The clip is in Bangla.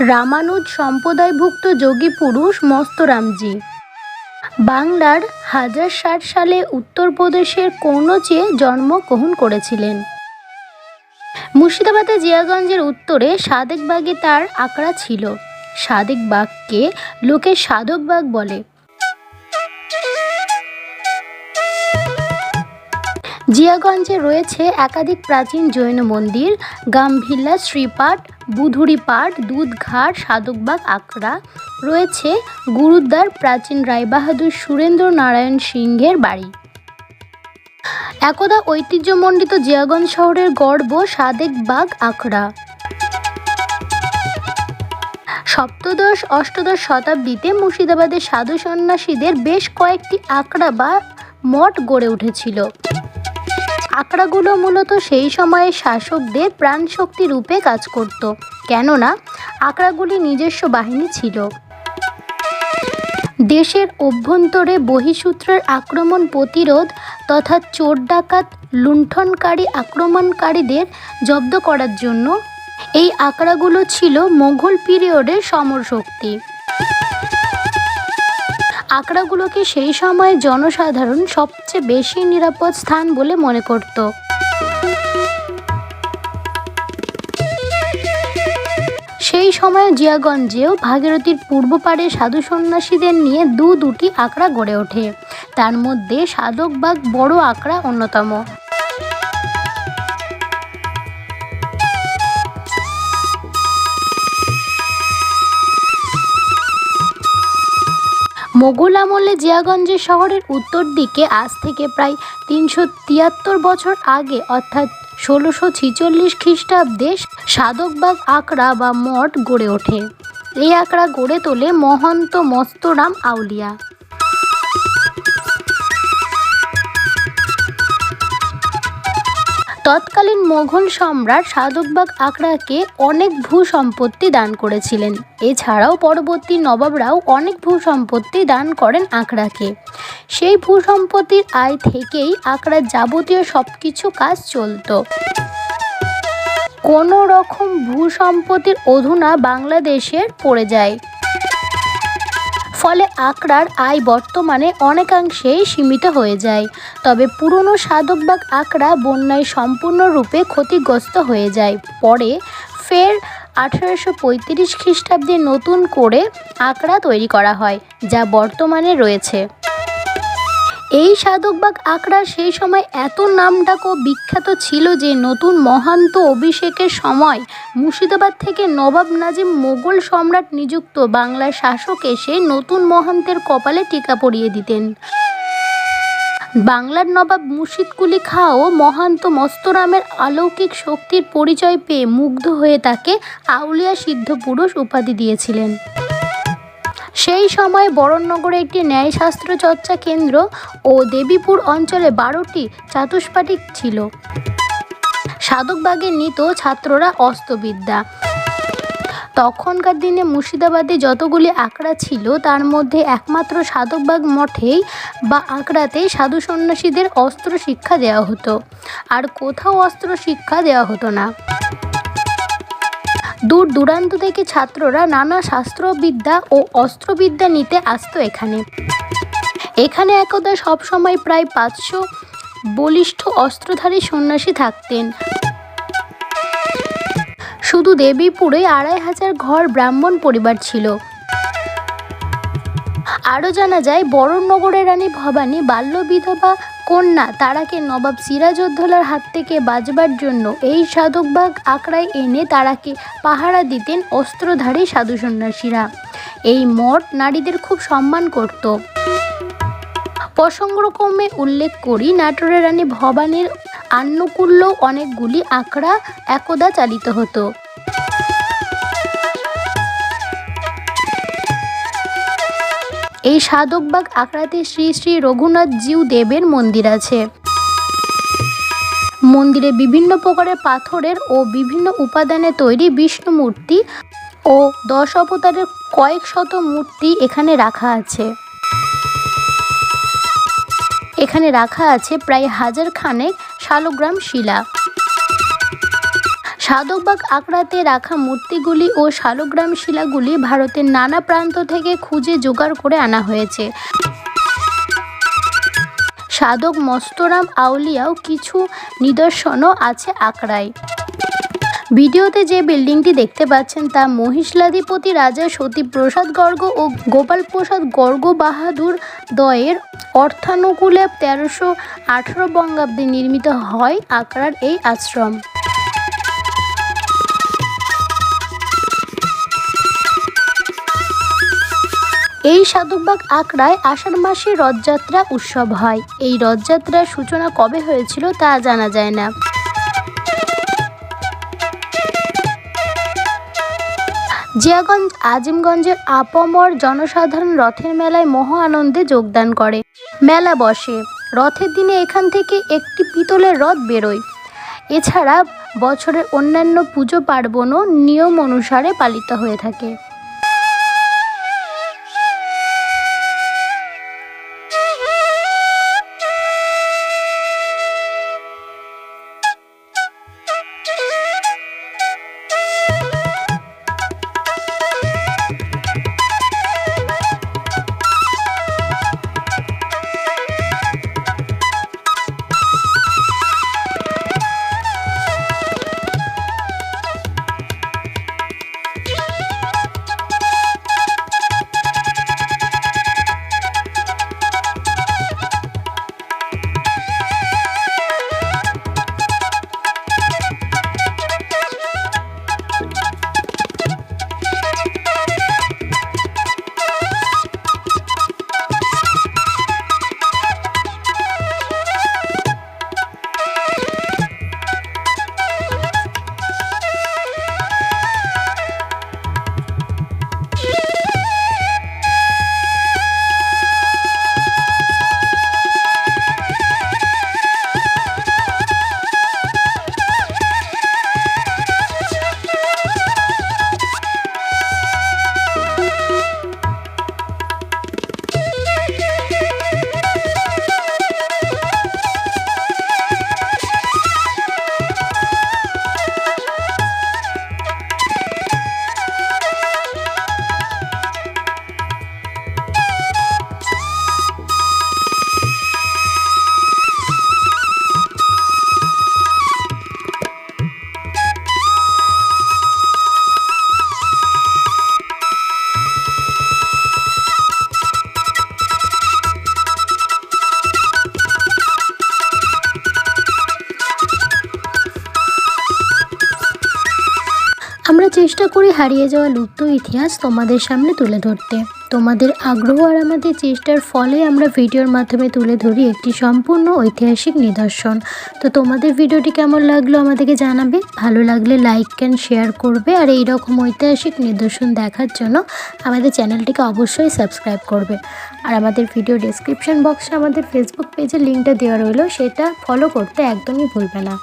রামানুজ সম্প্রদায়ভুক্ত যোগী পুরুষ মস্তরামজি। বাংলার হাজার ষাট সালে উত্তরপ্রদেশের কনৌজে জন্মগ্রহণ করেছিলেন। মুর্শিদাবাদে জিয়াগঞ্জের উত্তরে সাদেকবাগে তার আঁকড়া ছিল। সাদেকবাগকে লোকে সাধকবাগ বলে। জিয়াগঞ্জে রয়েছে একাধিক প্রাচীন জৈন মন্দির গাম্ভিল্লা শ্রীপাঠ বুধুরিপাট দুধঘাট, সাধকবাগ আখড়া রয়েছে গুরুদ্বার, প্রাচীন রায়বাহাদুর সুরেন্দ্র নারায়ণ সিংহের বাড়ি। একদা ঐতিহ্যমণ্ডিত জিয়াগঞ্জ শহরের গর্ব সাদেকবাগ আখড়া সপ্তদশ, অষ্টদশ শতাব্দীতে মুর্শিদাবাদের সাধু সন্ন্যাসীদের বেশ কয়েকটি আখড়া বা মঠ গড়ে উঠেছিল। আখড়াগুলো মূলত সেই সময়ে শাসকদের প্রাণশক্তি রূপে কাজ করত, কেননা আখড়াগুলি নিজস্ব বাহিনী ছিল। দেশের অভ্যন্তরে বহিঃসূত্রের আক্রমণ প্রতিরোধ তথা চোর ডাকাত, লুণ্ঠনকারী আক্রমণকারীদের জব্দ করার জন্য এই আখড়াগুলো ছিল মোঘল পিরিয়ডের সমরশক্তি। আখড়াগুলোকে সেই সময়ে জনসাধারণ সবচেয়ে বেশি নিরাপদ স্থান বলে মনে করত। সেই সময়ে জিয়াগঞ্জেও ভাগীরথীর পূর্ব পাড়ে সাধু সন্ন্যাসীদের নিয়ে দু দুটি আঁকড়া গড়ে ওঠে। তার মধ্যে সাধকবাগ বড় আঁকড়া অন্যতম। মোগল আমলে জিয়াগঞ্জের শহরের উত্তর দিকে আজ থেকে প্রায় তিনশো তিয়াত্তর বছর আগে, অর্থাৎ ষোলোশো ছিচল্লিশ খ্রিস্টাব্দে সাধকবাগ আকড়া বা মঠ গড়ে ওঠে। এই আকড়া গড়ে তোলে মহন্ত মস্তরাম আউলিয়া। তৎকালীন মোঘল সম্রাট সাধকবাগ আখড়াকে অনেক ভূ সম্পত্তি দান করেছিলেন। এছাড়াও পরবর্তী নবাবরাও অনেক ভূ সম্পত্তি দান করেন আখড়াকে সেই ভূ সম্পত্তির আয় থেকেই আখড়ার যাবতীয় সব কিছু কাজ চলত। কোনো রকম ভূ সম্পত্তির অধুনা বাংলাদেশের পড়ে যায়। ফলে আকড়ার আয় বর্তমানে অনেকাংশেই সীমিত হয়ে যায়। তবে পুরনো সাধকবাগ আকড়া বন্যায় সম্পূর্ণরূপে ক্ষতিগ্রস্ত হয়ে যায়। পরে ফের আঠারোশো পঁয়ত্রিশ খ্রিস্টাব্দে নতুন করে আকড়া তৈরি করা হয়, যা বর্তমানে রয়েছে। এই সাধকবাগ আখড়া সেই সময় এত নামডাক ও বিখ্যাত ছিল যে নতুন মহান্ত অভিষেকের সময় মুর্শিদাবাদ থেকে নবাব নাজিম মোগল সম্রাট নিযুক্ত বাংলার শাসক এসে নতুন মহান্তের কপালে টিকা পরিয়ে দিতেন। বাংলার নবাব মুর্শিদ কুলি খাঁও মহান্ত মস্তরামের অলৌকিক শক্তির পরিচয় পেয়ে মুগ্ধ হয়ে তাকে আউলিয়া সিদ্ধ পুরুষ উপাধি দিয়েছিলেন। সেই সময় বরণনগরে একটি ন্যায়শাস্ত্র চর্চা কেন্দ্র ও দেবীপুর অঞ্চলে বারোটি চাতুষ্পাটিক ছিল। সাধকবাগে নিত ছাত্ররা অস্ত্রবিদ্যা। তখনকার দিনে মুর্শিদাবাদে যতগুলি আঁকড়া ছিল, তার মধ্যে একমাত্র সাধকবাগ মঠেই বা আঁকড়াতে সাধু সন্ন্যাসীদের অস্ত্র শিক্ষা দেওয়া হতো। আর কোথাও অস্ত্র শিক্ষা দেওয়া হতো না। দূর দূরান্ত থেকে ছাত্ররা নানা শাস্ত্রবিদ্যা ও অস্ত্রবিদ্যা নিতে আসতো এখানে। এখানে একদা সবসময় প্রায় পাঁচশো বলিষ্ঠ অস্ত্রধারী সন্ন্যাসী থাকতেন। শুধু দেবীপুরে আড়াই হাজার ঘর ব্রাহ্মণ পরিবার ছিল। আরও জানা যায়, বরণনগরের রানী ভবানী বাল্য বিধবা কন্যা তারাকে নবাব সিরাজউদ্দৌলার হাত থেকে বাঁচবার জন্য এই সাধকবাগ আঁকড়ায় এনে তারাকে পাহারা দিতেন অস্ত্রধারী সাধু সন্ন্যাসীরা। এই মঠ নারীদের খুব সম্মান করত। প্রসঙ্গক্রমে উল্লেখ করি, নাটোরের রানী ভবানীর আন্নকুল্য অনেকগুলি আঁকড়া একদা চালিত হতো। এই সাধকবাগ আখড়াতে শ্রী শ্রী রঘুনাথ জিউ দেবের মন্দির আছে। মন্দিরে বিভিন্ন প্রকারের পাথরের ও বিভিন্ন উপাদানে তৈরি বিষ্ণু মূর্তি ও দশ অবতারের কয়েক শত মূর্তি এখানে রাখা আছে। এখানে রাখা আছে প্রায় হাজার খানেক শালগ্রাম শিলা। সাধকবাগ আখড়াতে রাখা মূর্তিগুলি ও শালগ্রাম শিলাগুলি ভারতের নানা প্রান্ত থেকে খুঁজে জোগাড় করে আনা হয়েছে। সাধক মস্তরাম আউলিয়াও কিছু নিদর্শনও আছে আকড়ায় ভিডিওতে যে বিল্ডিংটি দেখতে পাচ্ছেন তা মহিষলাধিপতি রাজা সতী প্রসাদ গর্গ ও গোপাল প্রসাদ গর্গ বাহাদুর দয়ের অর্থানুকূলে তেরোশো আঠেরো বঙ্গাব্দে নির্মিত হয় আখড়ার এই আশ্রম। এই সাধকবাগ আখড়ায় আষাঢ় মাসে রথযাত্রা উৎসব হয়। এই রথযাত্রার সূচনা কবে হয়েছিল তা জানা যায় না। জিয়াগঞ্জ, আজিমগঞ্জের আপমর জনসাধারণ রথের মেলায় মহা আনন্দে যোগদান করে। মেলা বসে। রথের দিনে এখান থেকে একটি পিতলের রথ বেরোয়। এছাড়া বছরের অন্যান্য পুজো পার্বণও নিয়ম অনুসারে পালিত হয়ে থাকে। হারিয়ে যাওয়া লুপ্ত ইতিহাস তোমাদের সামনে তুলে ধরতে। তোমাদের আগ্রহ আর আমাদের চেষ্টার ফলে আমরা ভিডিওর মাধ্যমে তুলে ধরি একটি সম্পূর্ণ ঐতিহাসিক নিদর্শন। তো তোমাদের ভিডিওটি কেমন লাগল আমাদেরকে জানাবে। ভালো লাগলে লাইক ক্যান শেয়ার করবে। আর এই রকম ঐতিহাসিক নিদর্শন দেখার জন্য আমাদের চ্যানেলটিকে অবশ্যই সাবস্ক্রাইব করবে। আর আমাদের ভিডিও ডেসক্রিপশন বক্সে আমাদের ফেসবুক পেজের লিঙ্কটা দেওয়া রইল। সেটা ফলো করতে একদমই ভুলবে না।